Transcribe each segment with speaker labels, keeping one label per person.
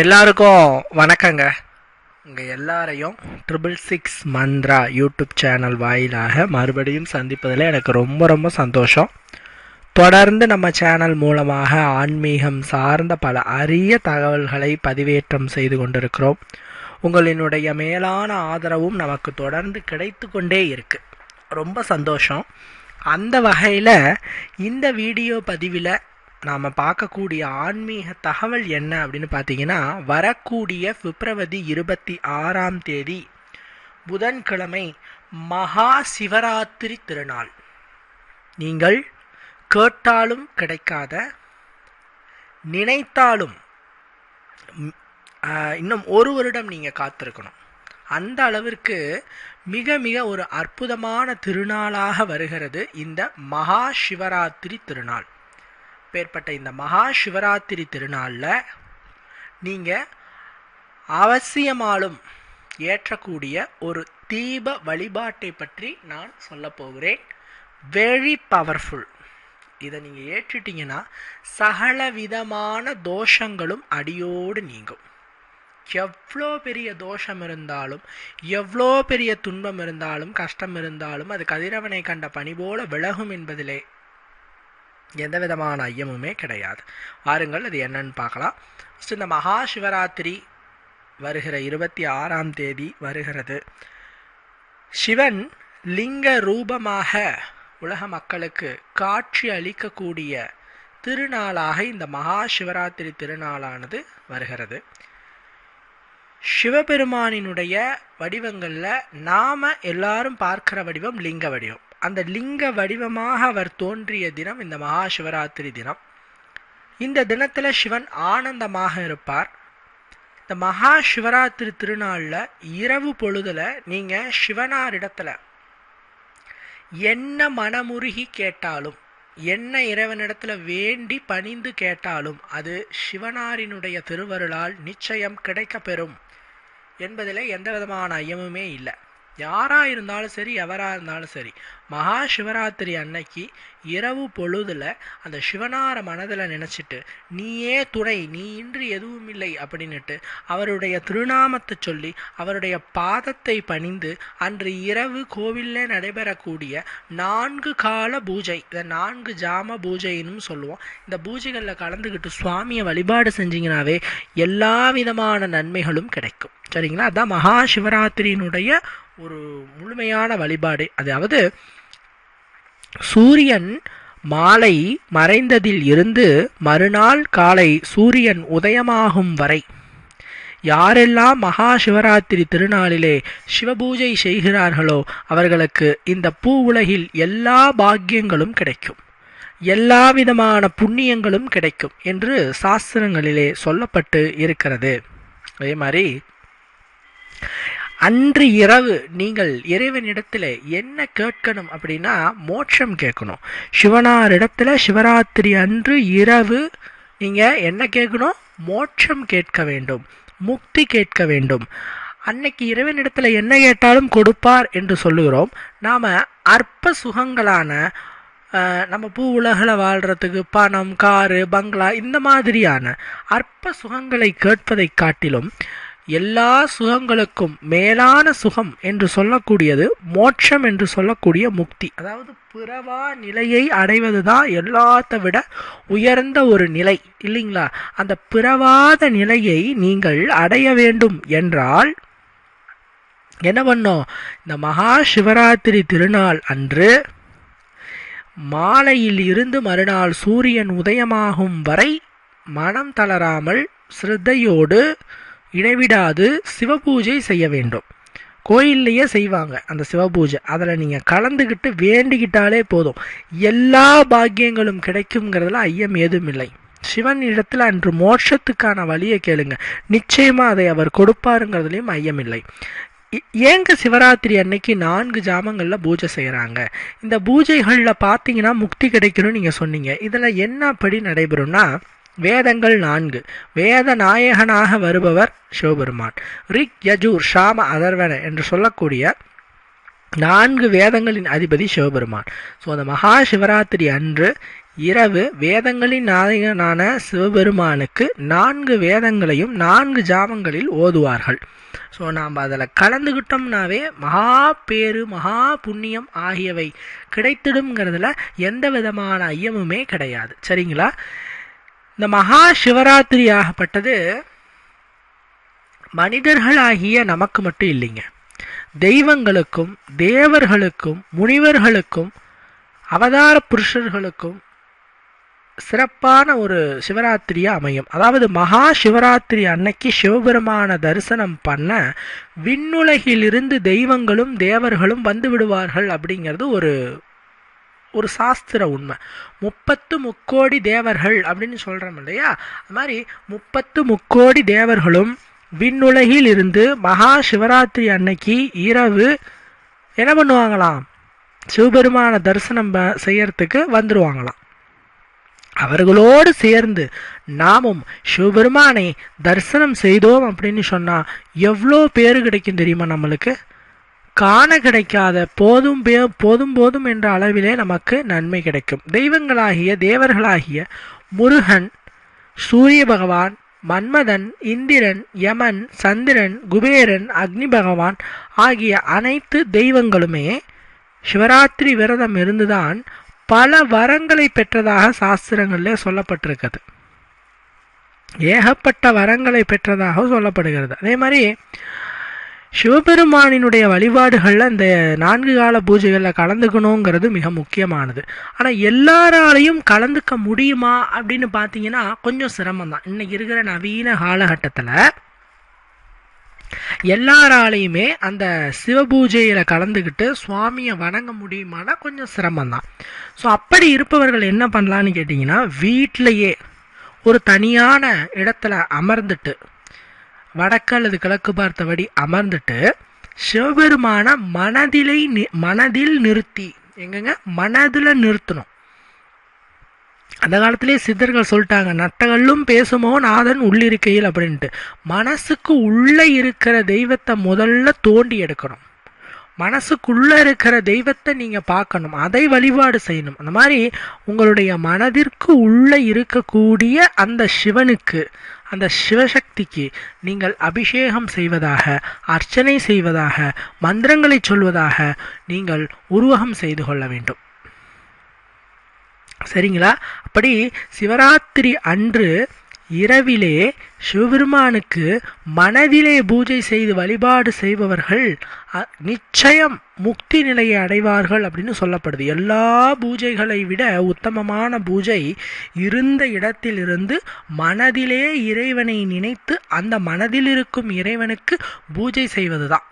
Speaker 1: எல்லாருக்கும் வணக்கங்க. உங்கள் எல்லாரையும் triple six Mantra YouTube channel வாயிலாக மறுபடியும் சந்திப்பதில் எனக்கு ரொம்ப ரொம்ப சந்தோஷம். தொடர்ந்து நம்ம சேனல் மூலமாக ஆன்மீகம் சார்ந்த பல அரிய தகவல்களை பதிவேற்றம் செய்து கொண்டிருக்கிறோம். உங்களினுடைய மேலான ஆதரவும் நமக்கு தொடர்ந்து கிடைத்து கொண்டே இருக்குது ரொம்ப சந்தோஷம். அந்த வகையில் இந்த வீடியோ பதிவில் நாம் பார்க்கக்கூடிய ஆன்மீக தகவல் என்ன அப்படின்னு பார்த்தீங்கன்னா வரக்கூடிய பிப்ரவரி இருபத்தி ஆறாம் தேதி புதன்கிழமை மகா சிவராத்திரி திருநாள். நீங்கள் கேட்டாலும் கிடைக்காத நினைத்தாலும் இன்னும் ஒரு வருடம் நீங்கள் காத்திருக்கணும். அந்த அளவிற்கு மிக மிக ஒரு அற்புதமான திருநாளாக வருகிறது இந்த மகா சிவராத்திரி திருநாள். அப்பேற்பட்ட இந்த மகா சிவராத்திரி திருநாளில் நீங்கள் அவசியமாலும் ஏற்றக்கூடிய ஒரு தீப வழிபாட்டை பற்றி நான் சொல்ல போகிறேன். வெரி பவர்ஃபுல் இதை நீங்கள் ஏற்றிட்டீங்கன்னா சகல விதமான தோஷங்களும் அடியோடு நீங்கும். எவ்வளோ பெரிய தோஷம் இருந்தாலும் எவ்வளோ பெரிய துன்பம் இருந்தாலும் கஷ்டம் இருந்தாலும் அது கதிரவனை கண்ட பணி போல விலகும் என்பதிலே எந்த விதமான ஐயமுமே கிடையாது. வாருங்கள் அது என்னன்னு பார்க்கலாம். ஃபஸ்ட் இந்த மகா சிவராத்திரி வருகிற இருபத்தி ஆறாம் தேதி வருகிறது. சிவன் லிங்க ரூபமாக உலக மக்களுக்கு காட்சி அளிக்கக்கூடிய திருநாளாக இந்த மகா சிவராத்திரி திருநாளானது வருகிறது. சிவபெருமானினுடைய வடிவங்களில் நாம் எல்லாரும் பார்க்கிற வடிவம் லிங்க வடிவம். அந்த லிங்க வடிவமாக அவர் தோன்றிய தினம் இந்த மகா சிவராத்திரி தினம் இந்த தினத்தில் சிவன் ஆனந்தமாக இருப்பார். இந்த மகா சிவராத்திரி திருநாளில் இரவு பொழுதில் நீங்கள் சிவனார் இடத்துல என்ன மனமுருகி கேட்டாலும் என்ன இறைவனிடத்துல வேண்டி பணிந்து கேட்டாலும் அது சிவனாரினுடைய திருவருளால் நிச்சயம் கிடைக்கப்பெறும் என்பதில் எந்த விதமான ஐயமுமே இல்லை. யாராக இருந்தாலும் சரி எவராக இருந்தாலும் சரி மகா சிவராத்திரி அன்னைக்கு இரவு பொழுதில் அந்த சிவனார மனதில் நினச்சிட்டு நீயே துணை நீ இன்றி எதுவும் இல்லை அப்படின்னுட்டு அவருடைய திருநாமத்தை சொல்லி அவருடைய பாதத்தை பணிந்து அன்று இரவு கோவிலில் நடைபெறக்கூடிய நான்கு கால பூஜை இந்த நான்கு ஜாம பூஜைன்னு சொல்லுவோம். இந்த பூஜைகளில் கலந்துக்கிட்டு சுவாமியை வழிபாடு செஞ்சிங்கனாவே எல்லா விதமான நன்மைகளும் கிடைக்கும். சரிங்களா? அதான் மகா சிவராத்திரியினுடைய ஒரு முழுமையான வழிபாடு. அதாவது சூரியன் மாலை மறைந்ததில் இருந்து மறுநாள் காலை சூரியன் உதயமாகும் வரை யாரெல்லாம் மகா சிவராத்திரி திருநாளிலே சிவபூஜை செய்கிறார்களோ அவர்களுக்கு இந்த பூ உலகில் எல்லா பாக்கியங்களும் கிடைக்கும். எல்லா விதமான புண்ணியங்களும் கிடைக்கும் என்று சாஸ்திரங்களிலே சொல்லப்பட்டு இருக்கிறது. அதே மாதிரி அன்று இரவு நீங்கள் இறைவனிடத்துல என்ன கேட்கணும் அப்படின்னா மோட்சம் கேட்கணும். சிவனாரிடத்தில் சிவராத்திரி அன்று இரவு நீங்கள் என்ன கேட்கணும்? மோட்சம் கேட்க வேண்டும். முக்தி கேட்க வேண்டும். அன்னைக்கு இறைவனிடத்துல என்ன கேட்டாலும் கொடுப்பார் என்று சொல்லுகிறோம். நாம் அற்ப சுகங்களான நம்ம பூ உலகில் வாழ்கிறதுக்கு பணம் காரு பங்களா இந்த மாதிரியான அற்ப சுகங்களை கேட்பதை காட்டிலும் எல்லா சுகங்களுக்கும் மேலான சுகம் என்று சொல்லக்கூடியது மோட்சம் என்று சொல்லக்கூடிய முக்தி. அதாவது பிறவா நிலையை அடைவது தான் எல்லாத்த விட உயர்ந்த ஒரு நிலை இல்லைங்களா? அந்த பிறவாத நிலையை நீங்கள் அடைய வேண்டும் என்றால் என்ன பண்ணோம் இந்த மகா சிவராத்திரி திருநாள் அன்று மாலையில் இருந்து மறுநாள் சூரியன் உதயமாகும் வரை மனம் தளராமல் சிரத்தையோடு இடைவிடாது சிவபூஜை செய்ய வேண்டும். கோயில்லையே செய்வாங்க அந்த சிவபூஜை அதில் நீங்கள் கலந்துக்கிட்டு வேண்டிக்கிட்டாலே போதும். எல்லா பாக்கியங்களும் கிடைக்குங்கிறதுல ஐயம் ஏதும் இல்லை. சிவன் இடத்துல அன்று மோட்சத்துக்கான வழியை கேளுங்க. நிச்சயமாக அதை அவர் கொடுப்பாருங்கிறதுலையும் ஐயமில்லை இ- ஏங்க சிவராத்திரி அன்னைக்கு நான்கு ஜாமங்களில் பூஜை செய்கிறாங்க இந்த பூஜைகளில் பார்த்தீங்கன்னா முக்தி கிடைக்கணும்னு நீங்கள் சொன்னீங்க. இதில் என்ன படி நடைபெறும்னா வேதங்கள் நான்கு. வேத நாயகனாக வருபவர் சிவபெருமான். ரிக் யஜூர் ஷாம அதர்வன என்று சொல்லக்கூடிய நான்கு வேதங்களின் அதிபதி சிவபெருமான். ஸோ அந்த மகா சிவராத்திரி அன்று இரவு வேதங்களின் நாயகனான சிவபெருமானுக்கு நான்கு வேதங்களையும் நான்கு ஜாமங்களில் ஓதுவார்கள். ஸோ நாம் அதில் கலந்துக்கிட்டோம்னாவே மகா பேரு மகா புண்ணியம் ஆகியவை கிடைத்திடுங்கிறதுல எந்த விதமான ஐயமுமே கிடையாது. சரிங்களா? இந்த மகா சிவராத்திரி ஆகப்பட்டது மனிதர்களாகிய நமக்கு மட்டும் இல்லைங்க. தெய்வங்களுக்கும் தேவர்களுக்கும் முனிவர்களுக்கும் அவதார புருஷர்களுக்கும் சிறப்பான ஒரு சிவராத்திரியா அமையும். அதாவது மகா சிவராத்திரி அன்னைக்கு சிவபெருமான தரிசனம் பண்ண விண்ணுலகிலிருந்து தெய்வங்களும் தேவர்களும் வந்து விடுவார்கள் அப்படிங்கிறது ஒரு ஒரு சாஸ்திர உண்மை. முப்பத்து முக்கோடி தேவர்கள் அப்படின்னு சொல்கிறோம் இல்லையா? அது மாதிரி முப்பத்து முக்கோடி தேவர்களும் விண்ணுலகில் இருந்து மகா சிவராத்திரி அன்னைக்கு இரவு என்ன பண்ணுவாங்களாம்? சிவபெருமான தரிசனம் ப- செய்யறதுக்கு வந்துடுவாங்களாம் அவர்களோடு சேர்ந்து நாமும் சிவபெருமானை தரிசனம் செய்தோம் அப்படின்னு சொன்னால் எவ்வளோ பேர் கிடைக்கும் தெரியுமா நம்மளுக்கு? காண கிடைக்காத போதும் பே போதும் போதும் என்ற அளவிலே நமக்கு நன்மை கிடைக்கும். தெய்வங்களாகிய தேவர்களாகிய முருகன் சூரிய பகவான் மன்மதன் இந்திரன் யமன் சந்திரன் குபேரன் அக்னி பகவான் ஆகிய அனைத்து தெய்வங்களுமே சிவராத்திரி விரதம் இருந்துதான் பல வரங்களை பெற்றதாக சாஸ்திரங்களில் சொல்லப்பட்டிருக்கிறது. ஏகப்பட்ட வரங்களை பெற்றதாக சொல்லப்படுகிறது. அதே மாதிரி சிவபெருமானினுடைய வழிபாடுகளில் இந்த நான்கு கால பூஜைகளில் கலந்துக்கணுங்கிறது மிக முக்கியமானது. ஆனால் எல்லாராலையும் கலந்துக்க முடியுமா அப்படின்னு பார்த்தீங்கன்னா கொஞ்சம் சிரமம் தான் இன்னைக்கு இருக்கிற நவீன காலகட்டத்தில் எல்லாராலையுமே அந்த சிவபூஜையில் கலந்துக்கிட்டு சுவாமியை வணங்க முடியுமானா கொஞ்சம் சிரமம் தான் ஸோ அப்படி இருப்பவர்கள் என்ன பண்ணலான்னு கேட்டிங்கன்னா வீட்டிலையே ஒரு தனியான இடத்துல அமர்ந்துட்டு வடக்கு அல்லது கிழக்கு பார்த்தபடி அமர்ந்துட்டு சிவபெருமான மனதிலை நி- மனதில் நிறுத்தி. எங்கங்க? மனதில் நிறுத்தணும். அந்த காலத்திலே சித்தர்கள் சொல்லிட்டாங்க நட்டகல்லும் பேசுமோ நாதன் உள்ளிருக்கையில் அப்படின்ட்டு. மனசுக்கு உள்ளே இருக்கிற தெய்வத்தை முதல்ல தோண்டி எடுக்கணும். மனசுக்குள்ள இருக்கிற தெய்வத்தை நீங்க பார்க்கணும். அதை வழிபாடு செய்யணும். அந்த மாதிரி உங்களுடைய மனதிற்கு உள்ள இருக்கக்கூடிய அந்த சிவனுக்கு அந்த சிவசக்திக்கு நீங்கள் அபிஷேகம் செய்வதாக அர்ச்சனை செய்வதாக மந்திரங்களை சொல்வதாக நீங்கள் உருவகம் செய்து கொள்ள வேண்டும். சரிங்களா? அப்படி சிவராத்திரி அன்று இரவிலே சிவபெருமானுக்கு மனதிலே பூஜை செய்து வழிபாடு செய்பவர்கள் நிச்சயம் முக்தி நிலையை அடைவார்கள் அப்படின்னு சொல்லப்படுது. எல்லா பூஜைகளை விட உத்தமமான பூஜை இருந்த இடத்திலிருந்து மனதிலே இறைவனை நினைத்து அந்த மனதில் இருக்கும் இறைவனுக்கு பூஜை செய்வது தான்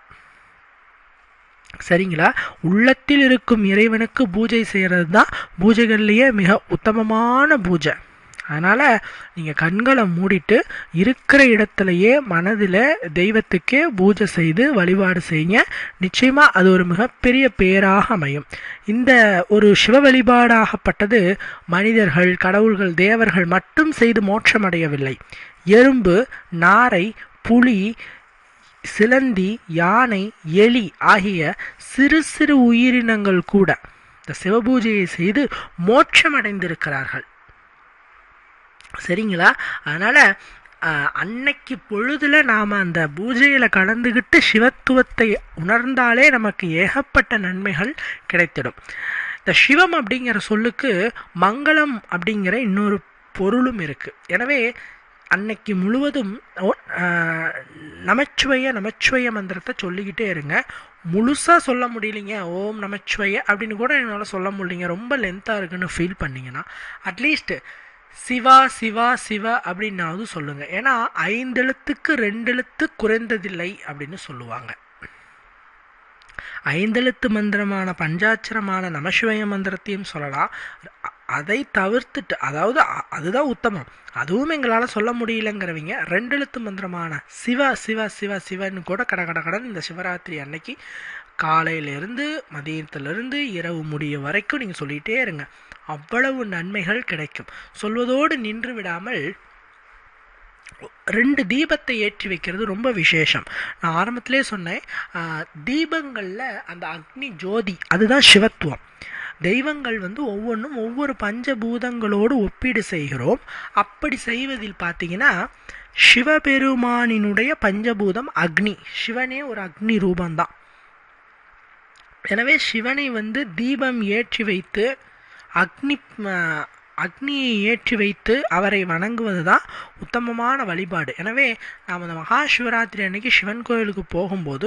Speaker 1: சரிங்களா? உள்ளத்தில் இருக்கும் இறைவனுக்கு பூஜை செய்கிறது தான் பூஜைகள்லேயே மிக உத்தமமான பூஜை. அதனால் நீங்கள் கண்களை மூடிட்டு இருக்கிற இடத்துலையே மனதில் தெய்வத்துக்கே பூஜை செய்து வழிபாடு செய்யுங்க. நிச்சயமாக அது ஒரு மிகப்பெரிய பேராக அமையும். இந்த ஒரு சிவ வழிபாடாகப்பட்டது மனிதர்கள் கடவுள்கள் தேவர்கள் மட்டும் செய்து மோட்சமடையவில்லை. எறும்பு நாரை புலி சிலந்தி யானை எலி ஆகிய சிறு சிறு உயிரினங்கள் கூட இந்த சிவபூஜையை செய்து மோட்சமடைந்திருக்கிறார்கள். சரிங்களா? அதனால் அன்னைக்கு பொழுதில் நாம் அந்த பூஜையில் கலந்துக்கிட்டு சிவத்துவத்தை உணர்ந்தாலே நமக்கு ஏகப்பட்ட நன்மைகள் கிடைத்திடும். இந்த சிவம் அப்படிங்கிற சொல்லுக்கு மங்களம் அப்படிங்கிற இன்னொரு பொருளும் இருக்குது எனவே அன்னைக்கு முழுவதும் ஓ- நமச்சுவைய மந்திரத்தை சொல்லிக்கிட்டே இருங்க. முழுசாக சொல்ல முடியலைங்க. ஓம் நமச்சிவய அப்படின்னு கூட என்னால் சொல்ல முடியலைங்க. ரொம்ப லென்த்தாக இருக்குன்னு ஃபீல் பண்ணீங்கன்னா அட்லீஸ்ட்டு சிவா சிவா சிவ அப்படின்னாவது சொல்லுங்க. ஏன்னா ஐந்தெழுத்துக்கு ரெண்டெழுத்து குறைந்ததில்லை அப்படின்னு சொல்லுவாங்க. ஐந்தெழுத்து மந்திரமான பஞ்சாட்சரமான நமசிவய மந்திரத்தையும் சொல்லலாம். அதை தவிர்த்துட்டு அதாவது அ- அதுதான் உத்தமம். அதுவும் எங்களால் சொல்ல முடியலங்கிறவங்க ரெண்டெழுத்து மந்திரமான சிவ சிவ சிவ சிவன்னு கூட கட கட கடன் இந்த சிவராத்திரி அன்னைக்கு காலையிலேருந்து மதியத்திலிருந்து இரவு முடிய வரைக்கும் நீங்கள் சொல்லிகிட்டே இருங்க. அவ்வளவு நன்மைகள் கிடைக்கும். சொல்வதோடு நின்று விடாமல் ரெண்டு தீபத்தை ஏற்றி வைக்கிறது ரொம்ப விசேஷம். நான் ஆரம்பத்திலே சொன்னேன் தீபங்களில் அந்த அக்னி ஜோதி அதுதான் சிவத்துவம். தெய்வங்கள் வந்து ஒவ்வொன்றும் ஒவ்வொரு பஞ்சபூதங்களோடு ஒப்பீடு செய்கிறோம். அப்படி செய்வதில் பார்த்தீங்கன்னா சிவபெருமானினுடைய பஞ்சபூதம் அக்னி. சிவனே ஒரு அக்னி ரூபந்தான் எனவே சிவனை வந்து தீபம் ஏற்றி வைத்து அக்னி அக்னியை ஏற்றி வைத்து அவரை வணங்குவது தான் உத்தமமான வழிபாடு. எனவே நாம் அந்த மகா சிவராத்திரி அன்னைக்கு சிவன் கோயிலுக்கு போகும்போது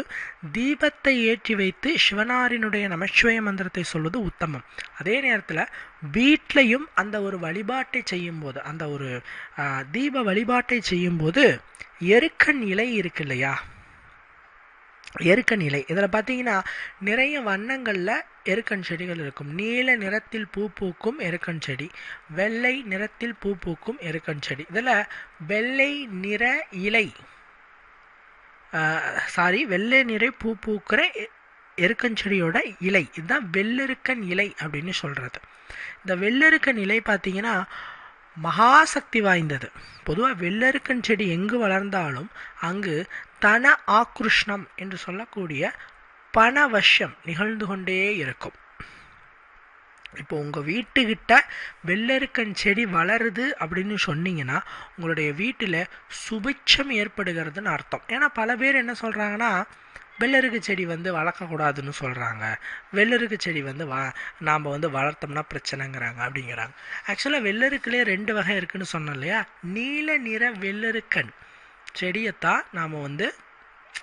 Speaker 1: தீபத்தை ஏற்றி வைத்து சிவனாரினுடைய நமச்சிவய மந்திரத்தை சொல்வது உத்தமம். அதே நேரத்தில் வீட்லையும் அந்த ஒரு வழிபாட்டை செய்யும்போது அந்த ஒரு தீப வழிபாட்டை செய்யும்போது எருக்கன் இலை இருக்கு இல்லையா? எருக்கன் இலை இதில் பார்த்தீங்கன்னா நிறைய வண்ணங்களில் எருக்கன் செடிகள் இருக்கும். நீல நிறத்தில் பூ பூக்கும் எருக்கன் செடி. வெள்ளை நிறத்தில் பூ பூக்கும் எருக்கன் செடி. இதில் வெள்ளை நிற இலை சாரி வெள்ளை நிறை பூ பூக்கிற எருக்கஞ்செடியோட எருக்கன் செடியோட இலை. இதுதான் வெள்ளெருக்கன் இலை அப்படின்னு சொல்கிறது இந்த வெள்ளெருக்கன் இலை பார்த்தீங்கன்னா மகாசக்தி வாய்ந்தது. பொதுவாக வெள்ளெருக்கன் செடி எங்கு வளர்ந்தாலும் அங்கு தன ஆக்ருஷ்ணம் என்று சொல்லக்கூடிய பணவசியம் நிகழ்ந்து கொண்டே இருக்கும். இப்போ உங்கள் வீட்டுக்கிட்ட வெள்ளெருக்கன் செடி வளருது அப்படின்னு சொன்னீங்கன்னா உங்களுடைய வீட்டில் சுபிட்சம் ஏற்படுகிறதுன்னு அர்த்தம். ஏன்னா பல பேர் என்ன சொல்கிறாங்கன்னா வெள்ளருக்கு செடி வந்து வளர்க்கக்கூடாதுன்னு சொல்கிறாங்க வெள்ளருக்கு செடி வந்து வ நாம் வந்து வளர்த்தோம்னா பிரச்சனைங்கிறாங்க அப்படிங்கிறாங்க. ஆக்சுவலாக வெள்ளருக்குலேயே ரெண்டு வகை இருக்குன்னு சொன்னோம் இல்லையா? நீல நிற வெள்ளருக்கன். செடியைத்தான் நாம் வந்து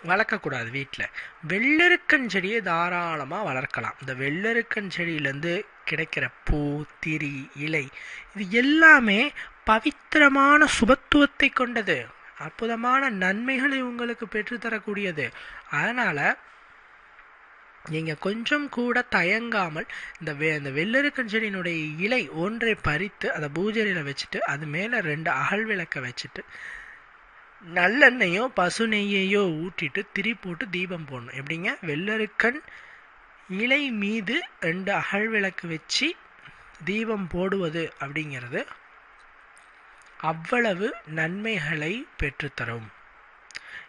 Speaker 1: வளர்க்கக்கூடாது வீட்டில் வெள்ளருக்கன் செடியை தாராளமாக வளர்க்கலாம். இந்த வெள்ளருக்கன் செடியிலேருந்து கிடைக்கிற பூ திரி இலை இது எல்லாமே பவித்திரமான சுபத்துவத்தை கொண்டது. அற்புதமான நன்மைகளை உங்களுக்கு பெற்றுத்தரக்கூடியது. அதனால் நீங்கள் கொஞ்சம் கூட தயங்காமல் இந்த வெ இந்த வெள்ளருக்கன் செடியினுடைய இலை ஒன்றை பறித்து அதை பூஜையில் வச்சுட்டு அது மேலே ரெண்டு அகல் விளக்க வச்சுட்டு நல்லெண்ணெயோ பசு நெய்யையோ ஊற்றிட்டு திரி போட்டு தீபம் போடணும். எப்படிங்க? வெள்ளருக்கண் இலை மீது ரெண்டு அகழ்விளக்கு வச்சு தீபம் போடுவது அப்படிங்கிறது அவ்வளவு நன்மைகளை பெற்றுத்தரும்.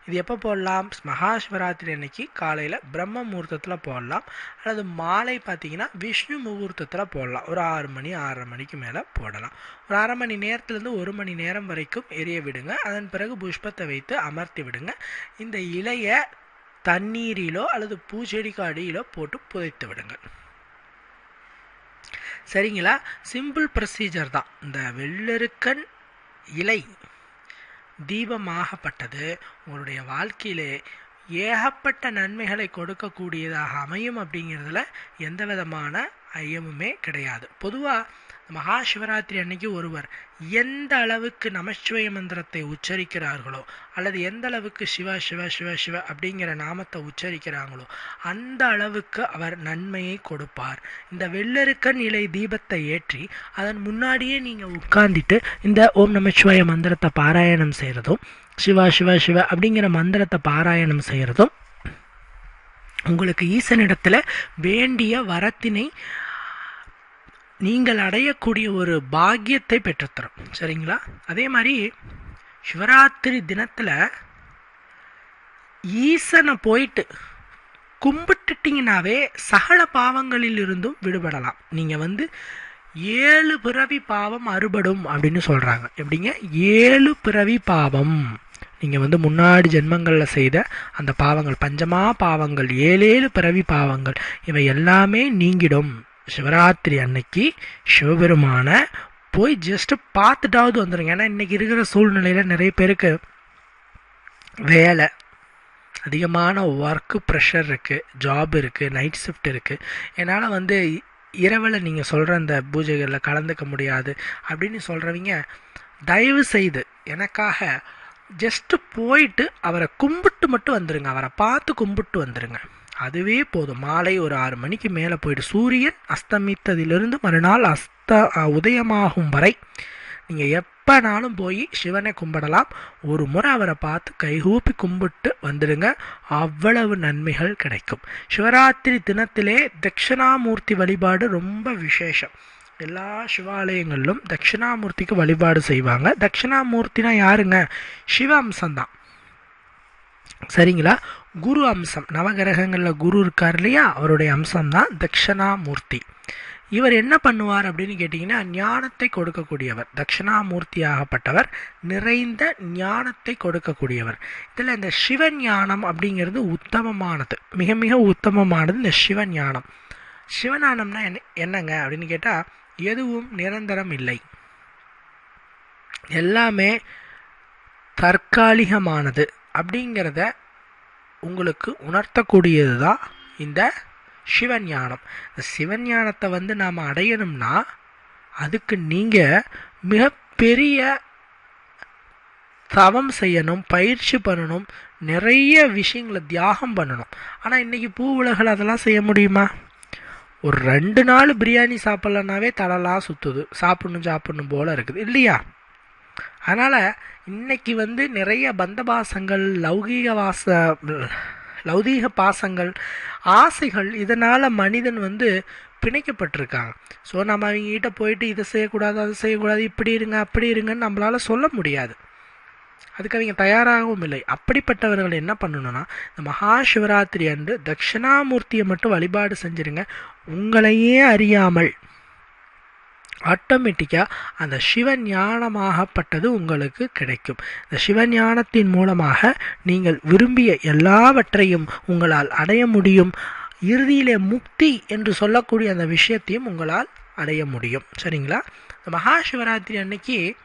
Speaker 1: இது எப்போ போடலாம்? மகாசிவராத்திரி அன்னைக்கு காலையில் பிரம்ம முகூர்த்தத்தில் போடலாம். அல்லது மாலை பார்த்தீங்கன்னா விஷ்ணு முகூர்த்தத்தில் போடலாம். ஒரு ஆறு மணி ஆறரை மணிக்கு மேலே போடலாம். ஒரு அரை மணி நேரத்துலேருந்து ஒரு மணி நேரம் வரைக்கும் எரிய விடுங்க. அதன் பிறகு புஷ்பத்தை வைத்து அமர்த்தி விடுங்க. இந்த இலையை தண்ணீரிலோ அல்லது பூச்செடிக்கு அடியிலோ போட்டு புதைத்து விடுங்கள் சரிங்களா? சிம்பிள் ப்ரொசீஜர் தான். இந்த வெள்ளெருக்கன் இலை தீபமாகப்பட்டது. உங்களுடைய வாழ்க்கையிலே ஏகப்பட்ட நன்மைகளை கொடுக்கக்கூடியதாக அமையும் அப்படிங்கிறதுல எந்த விதமான ஐயமுமே கிடையாது. பொதுவாக மகா சிவராத்திரி அன்னைக்கு ஒருவர் எந்த அளவுக்கு நமச்சிவய மந்திரத்தை உச்சரிக்கிறார்களோ அல்லது எந்த அளவுக்கு சிவ சிவ சிவ சிவ அப்படிங்கிற நாமத்தை உச்சரிக்கிறாங்களோ அந்த அளவுக்கு அவர் நன்மையை கொடுப்பார். இந்த வெள்ளருக்க நிலை தீபத்தை ஏற்றி அதன் முன்னாடியே நீங்கள் உட்கார்ந்துட்டு இந்த ஓம் நமச்சிவாய மந்திரத்தை பாராயணம் செய்கிறதும் சிவா சிவா சிவ அப்படிங்கிற மந்திரத்தை பாராயணம் செய்கிறதும் உங்களுக்கு ஈசனிடத்தில் வேண்டிய வரத்தினை நீங்கள் அடையக்கூடிய ஒரு பாக்கியத்தை பெற்றுத்தரும். சரிங்களா? அதே மாதிரி சிவராத்திரி தினத்தில் ஈசனை போயிட்டு கும்பிட்டுட்டிங்கனாவே சகல பாவங்களில் இருந்தும் விடுபடலாம். நீங்கள் வந்து ஏழு பிறவி பாவம் அறுபடும் அப்படின்னு சொல்கிறாங்க எப்படிங்க? ஏழு பிறவி பாவம். நீங்கள் வந்து முன்னாடி ஜென்மங்களில் செய்த அந்த பாவங்கள் பஞ்சமா பாவங்கள் ஏழேழு பிறவி பாவங்கள் இவை எல்லாமே நீங்கிடும். சிவராத்திரி அன்னைக்கு சிவபெருமான போய் ஜஸ்ட் பார்த்துட்டாவது வந்துடுங்க ஏன்னா இன்றைக்கி இருக்கிற சூழ்நிலையில் நிறைய பேருக்கு வேலை அதிகமான ஒர்க்கு ப்ரெஷர் இருக்குது ஜாப் இருக்குது நைட் ஷிஃப்ட் இருக்குது என்னால் வந்து இரவில் நீங்கள் சொல்கிற அந்த பூஜைகளில் கலந்துக்க முடியாது அப்படின்னு சொல்கிறவங்க தயவு செய்து எனக்காக ஜஸ்ட்டு போயிட்டு அவரை கும்பிட்டு மட்டும் வந்துடுங்க அவரை பார்த்து கும்பிட்டு வந்துடுங்க அதுவே போதும். மாலை ஒரு ஆறு மணிக்கு மேலே போயிட்டு சூரியன் அஸ்தமித்ததிலிருந்து மறுநாள் அஸ்த உதயமாகும் வரை நீங்கள் எப்போனாலும் போய் சிவனை கும்பிடலாம். ஒரு முறை அவரை பார்த்து கைகூப்பி கும்பிட்டு வந்துடுங்க. அவ்வளவு நன்மைகள் கிடைக்கும். சிவராத்திரி தினத்திலே தட்சிணாமூர்த்தி வழிபாடு ரொம்ப விசேஷம். எல்லா சிவாலயங்களிலும் தட்சிணாமூர்த்திக்கு வழிபாடு செய்வாங்க. தட்சிணாமூர்த்தினா யாருங்க? சிவ அம்சம்தான். சரிங்களா? குரு அம்சம். நவகிரகங்களில் குரு இருக்கார் இல்லையா? அவருடைய அம்சம் தான் தட்சிணாமூர்த்தி. இவர் என்ன பண்ணுவார் அப்படின்னு கேட்டிங்கன்னா ஞானத்தை கொடுக்கக்கூடியவர். தட்சிணாமூர்த்தியாகப்பட்டவர் நிறைந்த ஞானத்தை கொடுக்கக்கூடியவர். இதில் இந்த சிவஞானம் அப்படிங்கிறது உத்தமமானது. மிக மிக உத்தமமானது இந்த சிவஞானம். சிவஞானம்னா என்ன என்னங்க அப்படின்னு கேட்டால் எதுவும் நிரந்தரம் இல்லை. எல்லாமே தற்காலிகமானது அப்படிங்கிறத உங்களுக்கு உணர்த்தக்கூடியது தான் இந்த சிவஞானம். இந்த சிவஞானத்தை வந்து நாம் அடையணும்னா அதுக்கு நீங்கள் மிகப்பெரிய தவம் செய்யணும் பயிற்சி பண்ணணும் நிறைய விஷயங்களை தியாகம் பண்ணணும். ஆனால் இன்றைக்கி பூ உலகில் அதெல்லாம் செய்ய முடியுமா? ஒரு ரெண்டு நாள் பிரியாணி சாப்பிட்லனாவே தலைலாம் சுற்றுது சாப்பிடணும் சாப்பிட்ணும் போல் இருக்குது. இல்லையா? அதனால் இன்னைக்கு வந்து நிறைய பந்தபாசங்கள் லௌகீக வாச லௌதீக பாசங்கள் ஆசைகள் இதனால் மனிதன் வந்து பிணைக்கப்பட்டிருக்காங்க. ஸோ நம்ம அவங்ககிட்ட போயிட்டு இதை செய்யக்கூடாது அதை செய்யக்கூடாது இப்படி இருங்க அப்படி இருங்கன்னு நம்மளால் சொல்ல முடியாது. அதுக்கு அவங்க தயாராகவும் இல்லை. அப்படிப்பட்டவர்கள் என்ன பண்ணணும்னா இந்த மகா சிவராத்திரி அன்று தட்சிணாமூர்த்தியை மட்டும் வழிபாடு செஞ்சிருங்க. உங்களையே அறியாமல். ஆட்டோமேட்டிக்காக அந்த சிவஞானமாகப்பட்டது உங்களுக்கு கிடைக்கும். இந்த சிவஞானத்தின் மூலமாக நீங்கள் விரும்பிய எல்லாவற்றையும் உங்களால் அடைய முடியும். இறுதியிலே முக்தி என்று சொல்லக்கூடிய அந்த விஷயத்தையும் உங்களால் அடைய முடியும். சரிங்களா? இந்த மகா சிவராத்திரி அன்னைக்கு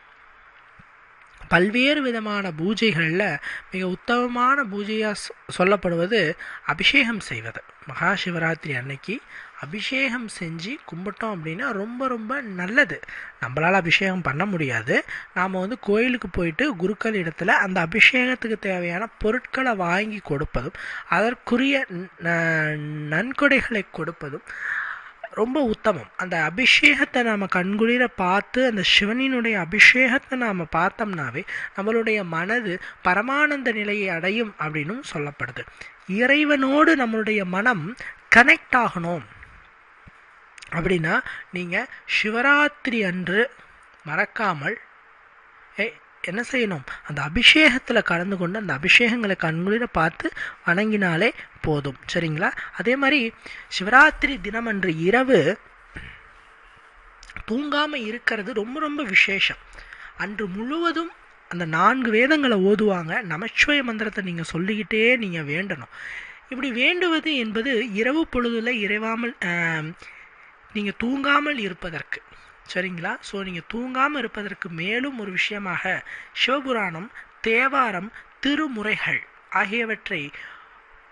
Speaker 1: பல்வேறு விதமான பூஜைகளில் மிக உத்தமமான பூஜையாக சொல்லப்படுவது அபிஷேகம் செய்வது. மகா சிவராத்திரி அன்னைக்கு அபிஷேகம் செஞ்சு கும்பிட்டோம் அப்படின்னா ரொம்ப ரொம்ப நல்லது. நம்மளால் அபிஷேகம் பண்ண முடியாது. நாம் வந்து கோயிலுக்கு போயிட்டு குருக்கள் இடத்துல அந்த அபிஷேகத்துக்கு தேவையான பொருட்களை வாங்கி கொடுப்பதும் அதற்குரிய நன்கொடைகளை கொடுப்பதும் ரொம்ப உத்தமம். அந்த அபிஷேகத்தை நாம் கண்குளிர பார்த்து அந்த சிவனினுடைய அபிஷேகத்தை நாம் பார்த்தோம்னாவே நம்மளுடைய மனது பரமானந்த நிலையை அடையும் அப்படின்னும் சொல்லப்படுது. இறைவனோடு நம்மளுடைய மனம் கனெக்ட் ஆகணும். அப்படின்னா நீங்கள் சிவராத்திரி அன்று மறக்காமல் என்ன செய்யணும்? அந்த அபிஷேகத்தில் கலந்து கொண்டு அந்த அபிஷேகங்களை கண்குளிர பார்த்து வணங்கினாலே போதும். சரிங்களா? அதே மாதிரி சிவராத்திரி தினம் அன்று இரவு தூங்காமல் இருக்கிறது ரொம்ப ரொம்ப விசேஷம். அன்று முழுவதும் அந்த நான்கு வேதங்களை ஓதுவாங்க. நமச்சிவய மந்திரத்தை நீங்கள் சொல்லிக்கிட்டே நீங்கள் வேண்டணும். இப்படி வேண்டுவது என்பது இரவு பொழுதுல இறைவாமல் நீங்கள் தூங்காமல் இருப்பதற்கு. சரிங்களா? ஸோ நீங்கள் தூங்காமல் இருப்பதற்கு மேலும் ஒரு விஷயமாக சிவபுராணம் தேவாரம் திருமுறைகள் ஆகியவற்றை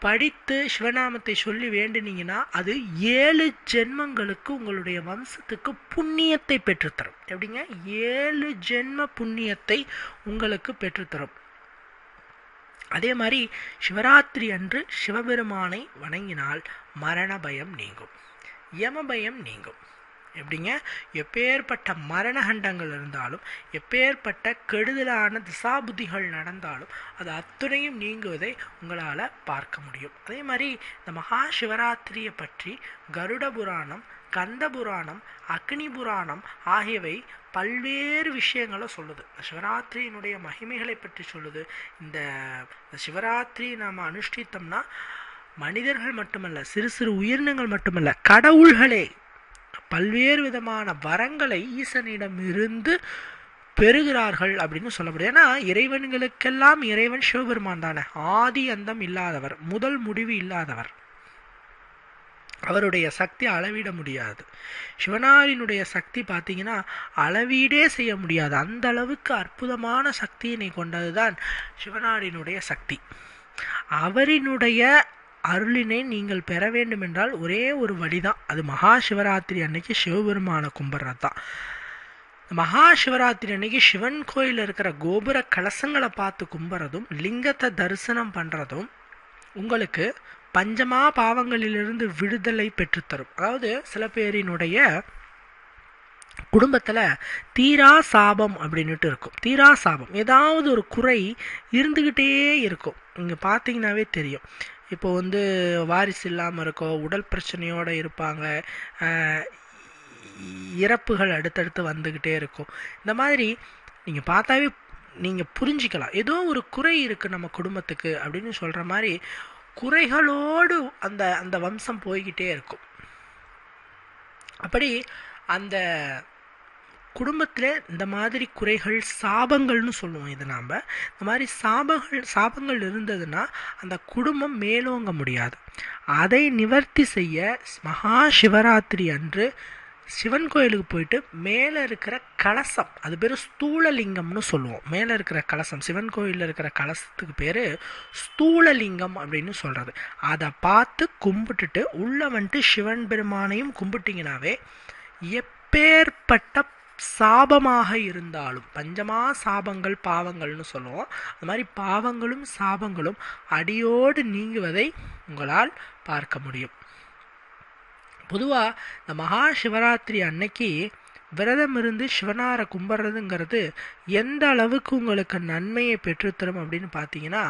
Speaker 1: படித்து சிவநாமத்தை சொல்லி வேண்டினீங்கன்னா அது ஏழு ஜென்மங்களுக்கு உங்களுடைய வம்சத்துக்கு புண்ணியத்தை பெற்றுத்தரும். எப்படிங்க? ஏழு ஜென்ம புண்ணியத்தை உங்களுக்கு பெற்றுத்தரும். அதே மாதிரி சிவராத்திரி அன்று சிவபெருமானை வணங்கினால் மரண பயம் நீங்கும். யம பயம் நீங்கும். எப்படிங்க? எப்பேற்பட்ட மரணகண்டங்கள் இருந்தாலும் எப்பேற்பட்ட கெடுதலான திசாபுத்திகள் நடந்தாலும் அது அத்துணையும் நீங்குவதை உங்களால் பார்க்க முடியும். அதே மாதிரி இந்த மகா சிவராத்திரியை பற்றி கருட புராணம் கந்த புராணம் அக்னி புராணம் ஆகியவை பல்வேறு விஷயங்களை சொல்லுது. சிவராத்திரியினுடைய மகிமைகளை பற்றி சொல்லுது. இந்த சிவராத்திரி நாம் அனுஷ்டித்தோம்னா மனிதர்கள் மட்டுமல்ல சிறு சிறு உயிரினங்கள் மட்டுமல்ல கடவுள்களே பல்வேறு விதமான வரங்களை ஈசனிடம் இருந்து பெறுகிறார்கள் அப்படின்னு சொல்ல முடியும் ஏன்னா இறைவன்களுக்கெல்லாம் இறைவன் சிவபெருமான் தானே. ஆதி அந்தம் இல்லாதவர் முதல் முடிவு இல்லாதவர். அவருடைய சக்தி அளவிட முடியாது. சிவனாரினுடைய சக்தி பார்த்தீங்கன்னா அளவீடே செய்ய முடியாது. அந்த அளவுக்கு அற்புதமான சக்தியினை கொண்டதுதான் சிவனாரினுடைய சக்தி. அவரினுடைய அருளினை நீங்கள் பெற வேண்டுமென்றால் ஒரே ஒரு வழிதான். அது மகா சிவராத்திரி அன்னைக்கு சிவபெருமான கும்பிட்றது தான் மகா சிவராத்திரி அன்னைக்கு சிவன் கோயிலில் இருக்கிற கோபுர கலசங்களை பார்த்து கும்பிட்றதும் லிங்கத்தை தரிசனம் பண்ணுறதும் உங்களுக்கு பஞ்சமா பாவங்களிலிருந்து விடுதலை பெற்றுத்தரும். அதாவது சில பேரினுடைய குடும்பத்தில் தீரா சாபம் அப்படின்னுட்டு இருக்கும். தீரா சாபம். ஏதாவது ஒரு குறை இருந்துக்கிட்டே இருக்கும். இங்கே பார்த்தீங்கன்னாவே தெரியும். இப்போ வந்து வாரிசு இல்லாமல் இருக்கோ உடல் பிரச்சனையோடு இருப்பாங்க இறப்புகள் அடுத்தடுத்து வந்துக்கிட்டே இருக்கும். இந்த மாதிரி நீங்கள் பார்த்தாவே நீங்கள் புரிஞ்சிக்கலாம். ஏதோ ஒரு குறை இருக்குது நம்ம குடும்பத்துக்கு அப்படின்னு சொல்கிற மாதிரி குறைகளோடு அந்த அந்த வம்சம் போய்கிட்டே இருக்கும். அப்படி அந்த குடும்பத்தில் இந்த மாதிரி குறைகள் சாபங்கள்னு சொல்லுவோம் இது நாம். இந்த மாதிரி சாபங்கள் சாபங்கள் இருந்ததுன்னா அந்த குடும்பம் மேலோங்க முடியாது. அதை நிவர்த்தி செய்ய மகா சிவராத்திரி அன்று சிவன் கோயிலுக்கு போயிட்டு மேலே இருக்கிற கலசம் அது பேர் ஸ்தூலலிங்கம்னு சொல்லுவோம். மேலே இருக்கிற கலசம் சிவன் கோயிலில் இருக்கிற கலசத்துக்கு பேர் ஸ்தூலலிங்கம் அப்படின்னு சொல்கிறது அதை பார்த்து கும்பிட்டுட்டு உள்ளே வந்துட்டு சிவன் பெருமானையும் கும்பிட்டிங்கனாவே எப்பேற்பட்ட சாபமாக இருந்தாலும் பஞ்சமா சாபங்கள் பாவங்கள்னு சொல்லுவோம். அது மாதிரி பாவங்களும் சாபங்களும் அடியோடு நீங்குவதை உங்களால் பார்க்க முடியும். பொதுவாக இந்த மகா சிவராத்திரி அன்னைக்கு விரதம் இருந்து சிவனாரை கும்பிட்றதுங்கிறது எந்த அளவுக்கு உங்களுக்கு நன்மையை பெற்றுத்தரும் அப்படின்னு பார்த்தீங்கன்னா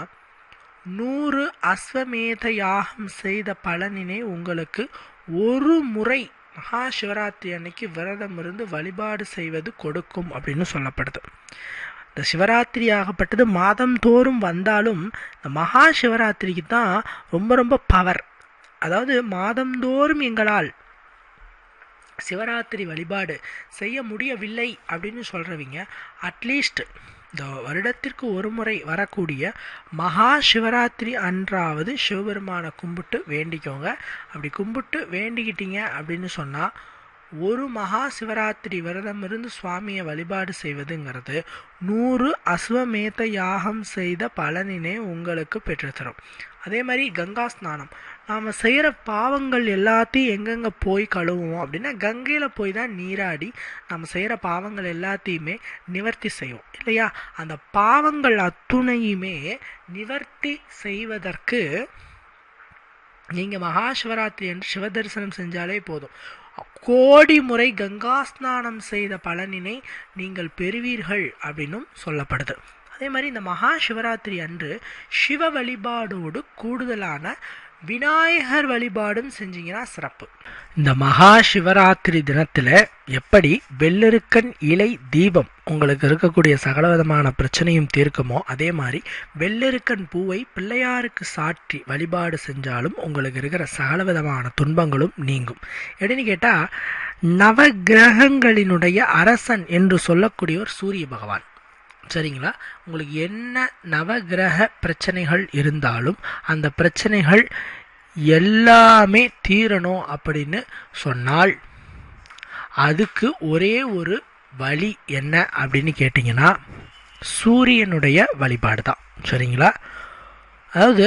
Speaker 1: நூறு அஸ்வமேத யாகம் செய்த பலனினை உங்களுக்கு ஒரு முறை மகா சிவராத்திரி அன்னைக்கு விரதம் இருந்து வழிபாடு செய்வது கொடுக்கும் அப்படின்னு சொல்லப்படுது. இந்த சிவராத்திரி ஆகப்பட்டது மாதந்தோறும் வந்தாலும் இந்த மகா சிவராத்திரிக்கு தான் ரொம்ப ரொம்ப பவர் அதாவது மாதந்தோறும் எங்களால் சிவராத்திரி வழிபாடு செய்ய முடியவில்லை அப்படின்னு சொல்கிறவங்க அட்லீஸ்ட் இந்த வருடத்திற்கு ஒரு முறை வரக்கூடிய மகா சிவராத்திரி அன்றாவது சிவபெருமானை கும்பிட்டு வேண்டிக்கோங்க. அப்படி கும்பிட்டு வேண்டிக்கிட்டீங்க அப்படின்னு சொன்னால் ஒரு மகா சிவராத்திரி விரதம் இருந்து சுவாமியை வழிபாடு செய்வதுங்கிறது நூறு அஸ்வமேத யாகம் செய்த பலனினை உங்களுக்கு பெற்றுத்தரும். அதே மாதிரி கங்கா ஸ்நானம். நாம் செய்கிற பாவங்கள் எல்லாத்தையும் எங்கெங்கே போய் கழுவுவோம் அப்படின்னா கங்கையில் போய் தான் நீராடி நம்ம செய்கிற பாவங்கள் எல்லாத்தையுமே நிவர்த்தி செய்வோம் இல்லையா? அந்த பாவங்கள் அத்துணையுமே நிவர்த்தி செய்வதற்கு நீங்கள் மகா சிவராத்திரி என்று சிவதரிசனம் செஞ்சாலே போதும். கோடி முறை கங்கா ஸ்நானம் செய்த பலனினை நீங்கள் பெறுவீர்கள் அப்படின்னும் சொல்லப்படுது. அதே மாதிரி இந்த மகா சிவராத்திரி அன்று சிவ வழிபாடோடு கூடுதலான விநாயகர் வழிபாடும் செஞ்சீங்கன்னா சிறப்பு. இந்த மகா சிவராத்திரி தினத்தில் எப்படி வெள்ளெருக்கன் இலை தீபம் உங்களுக்கு இருக்கக்கூடிய சகலவிதமான பிரச்சனையும் தீர்க்குமோ அதே மாதிரி வெள்ளெருக்கன் பூவை பிள்ளையாருக்கு சாற்றி வழிபாடு செஞ்சாலும் உங்களுக்கு இருக்கிற சகலவிதமான துன்பங்களும் நீங்கும். எப்படின்னு கேட்டால் நவகிரகங்களினுடைய அரசன் என்று சொல்லக்கூடியவர் சூரிய பகவான். சரிங்களா? உங்களுக்கு என்ன நவகிரக பிரச்சனைகள் இருந்தாலும் அந்த பிரச்சனைகள் எல்லாமே தீரணும் அப்படின்னு சொன்னால் அதுக்கு ஒரே ஒரு வழி என்ன அப்படின்னு கேட்டிங்கன்னா சூரியனுடைய வழிபாடு தான் சரிங்களா? அதாவது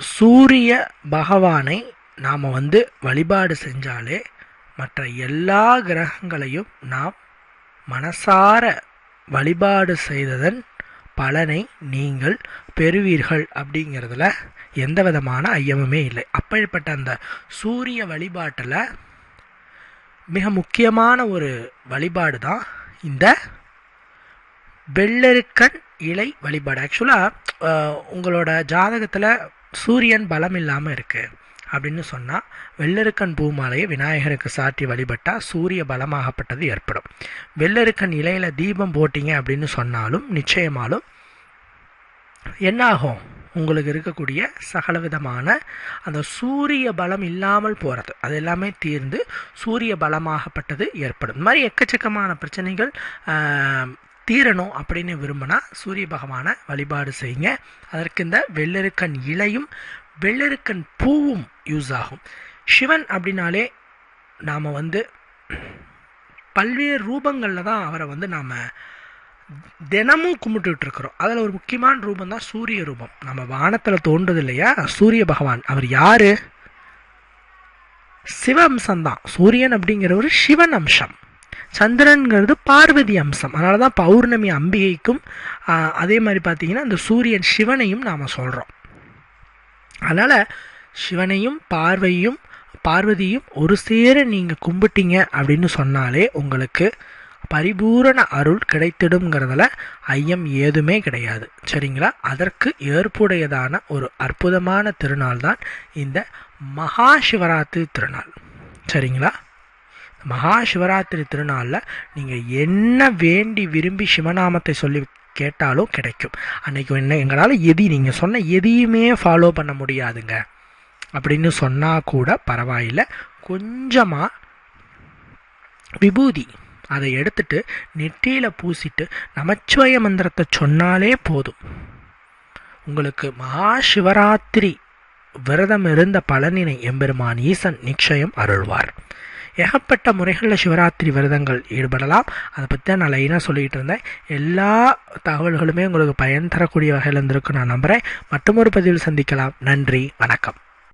Speaker 1: சூரிய பகவானை நாம் வந்து வழிபாடு செஞ்சாலே மற்ற எல்லா கிரகங்களையும் நாம் மனசார வழிபாடு செய்ததன் பலனை நீங்கள் பெறுவீர்கள் அப்படிங்கிறதுல எந்த விதமான ஐயமுமே இல்லை. அப்படிப்பட்ட அந்த சூரிய வழிபாட்டில் மிக முக்கியமான ஒரு வழிபாடு தான் இந்த வெள்ளெருக்கன் இலை வழிபாடு. ஆக்சுவலாக உங்களோட ஜாதகத்தில் சூரியன் பலம் இல்லாமல் இருக்குது அப்படின்னு சொன்னால் வெள்ளெருக்கன் பூமாலையை விநாயகருக்கு சாற்றி வழிபட்டால் சூரிய பலமாகப்பட்டது ஏற்படும். வெள்ளெருக்கன் இலையில் தீபம் போட்டிங்க அப்படின்னு சொன்னாலும் நிச்சயமாலும் என்னாகும்? உங்களுக்கு இருக்கக்கூடிய சகல விதமான அந்த சூரிய பலம் இல்லாமல் போகிறது அது எல்லாமே தீர்ந்து சூரிய பலமாகப்பட்டது ஏற்படும். இந்த மாதிரி எக்கச்சக்கமான பிரச்சனைகள் தீரணும் அப்படின்னு விரும்பினா சூரிய பகவானை வழிபாடு செய்யுங்க. அதற்கு இந்த வெள்ளெருக்கன் இலையும் வெள்ளெருக்கன் பூவும் யூஸ் ஆகும். சிவன் அப்படின்னாலே நாம் வந்து பல்வேறு ரூபங்களில் தான் அவரை வந்து நாம் தினமும் கும்பிட்டுட்ருக்குறோம் அதில் ஒரு முக்கியமான ரூபம் தான் சூரிய ரூபம். நம்ம வானத்தில் தோன்றது இல்லையா? சூரிய பகவான். அவர் யார்? சிவ அம்சம்தான் சூரியன் அப்படிங்கிற ஒரு சிவன் அம்சம். சந்திரன்கிறது பார்வதி அம்சம். அதனால தான் பௌர்ணமி அம்பிகைக்கும் அதே மாதிரி பார்த்தீங்கன்னா அந்த சூரியன் சிவனையும் நாம் சொல்கிறோம் அதனால் சிவனையும் பார்வையும் பார்வதியும் ஒரு சேர நீங்கள் கும்பிட்டீங்க அப்படின்னு சொன்னாலே உங்களுக்கு பரிபூரண அருள் கிடைத்திடுங்கிறதுல ஐயம் ஏதுமே கிடையாது. சரிங்களா? அதற்கு ஏற்புடையதான ஒரு அற்புதமான திருநாள் தான் இந்த மகா சிவராத்திரி திருநாள். சரிங்களா? மகா சிவராத்திரி திருநாளில் நீங்கள் என்ன வேண்டி விரும்பி சிவநாமத்தை சொல்லி கேட்டாலும் கிடைக்கும். அன்னைக்கு என்ன எங்களால் எதி நீங்கள் சொன்ன எதையுமே ஃபாலோ பண்ண முடியாதுங்க. அப்படின்னு சொன்னால் கூட பரவாயில்ல. கொஞ்சமாக விபூதி. அதை எடுத்துட்டு நெற்றியில் பூசிட்டு நமச்சிவய மந்திரத்தை சொன்னாலே போதும். உங்களுக்கு மகா சிவராத்திரி விரதம் இருந்த பலனினை எம்பெருமான் ஈசன் நிச்சயம் அருள்வார். ஏகப்பட்ட முறைகளில் சிவராத்திரி விரதங்கள் ஈடுபடலாம். அதை பற்றி தான் நான் லைனாக சொல்லிகிட்டு இருந்தேன். எல்லா தகவல்களுமே உங்களுக்கு பயன் தரக்கூடிய வகையில் இருந்திருக்கு நான் நம்புகிறேன் மற்றொரு பதிவில் சந்திக்கலாம். நன்றி. வணக்கம்.